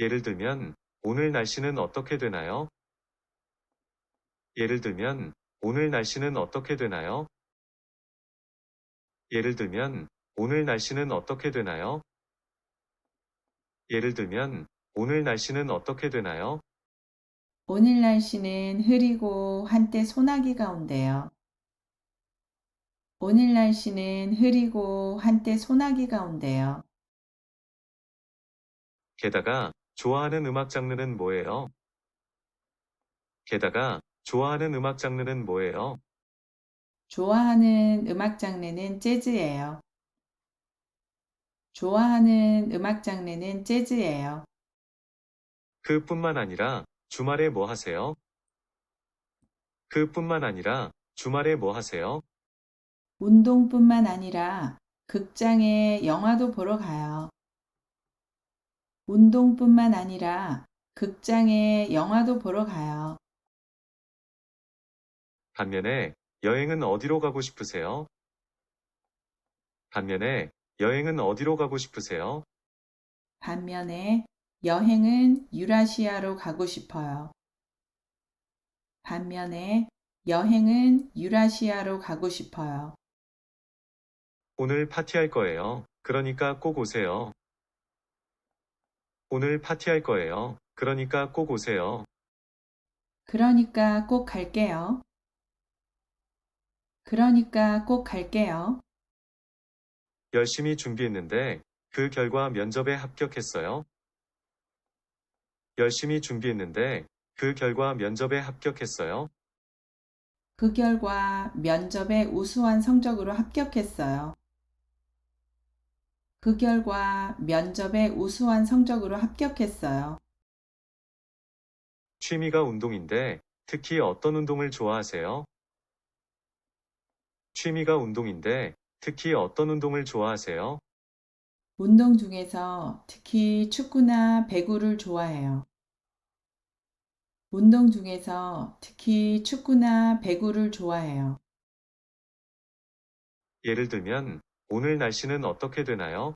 예를 들면, 오늘 날씨는 어떻게 되나요? 예를 들면, 오늘 날씨는 어떻게 되나요? 예를 들면, 오늘 날씨는 어떻게 되나요? 예를 들면, 오늘 날씨는 어떻게 되나요? 오늘 날씨는 흐리고 한때 소나기가 온대요. 오늘 날씨는 흐리고 한때 소나기가 온대요. 게다가, 좋아하는 음악 장르는 뭐예요? 게다가, 좋아하는 음악 장르는 뭐예요? 좋아하는 음악 장르는 재즈예요. 좋아하는 음악 장르는 재즈예요. 그뿐만 아니라, 주말에 뭐 하세요? 그뿐만 아니라, 주말에 뭐 하세요? 운동뿐만 아니라 극장에 영화도 보러 가요. 운동뿐만 아니라 극장에 영화도 보러 가요. 반면에, 여행은 어디로 가고 싶으세요? 반면에, 여행은 어디로 가고 싶으세요? 반면에 여행은 유라시아로 가고 싶어요. 반면에 여행은 유라시아로 가고 싶어요. 오늘 파티할 거예요. 그러니까 꼭 오세요. 오늘 파티할 거예요. 그러니까 꼭 오세요. 그러니까 꼭 갈게요. 그러니까 꼭 갈게요. 열심히 준비했는데 그 결과 면접에 합격했어요. 열심히 준비했는데 그 결과 면접에 합격했어요. 그 결과 면접에 우수한 성적으로 합격했어요. 그 결과 면접에 우수한 성적으로 합격했어요. 취미가 운동인데 특히 어떤 운동을 좋아하세요? 취미가 운동인데 특히 어떤 운동을 좋아하세요? 운동 중에서 특히 축구나 배구를 좋아해요. 운동 중에서 특히 축구나 배구를 좋아해요. 예를 들면 오늘 날씨는 어떻게 되나요?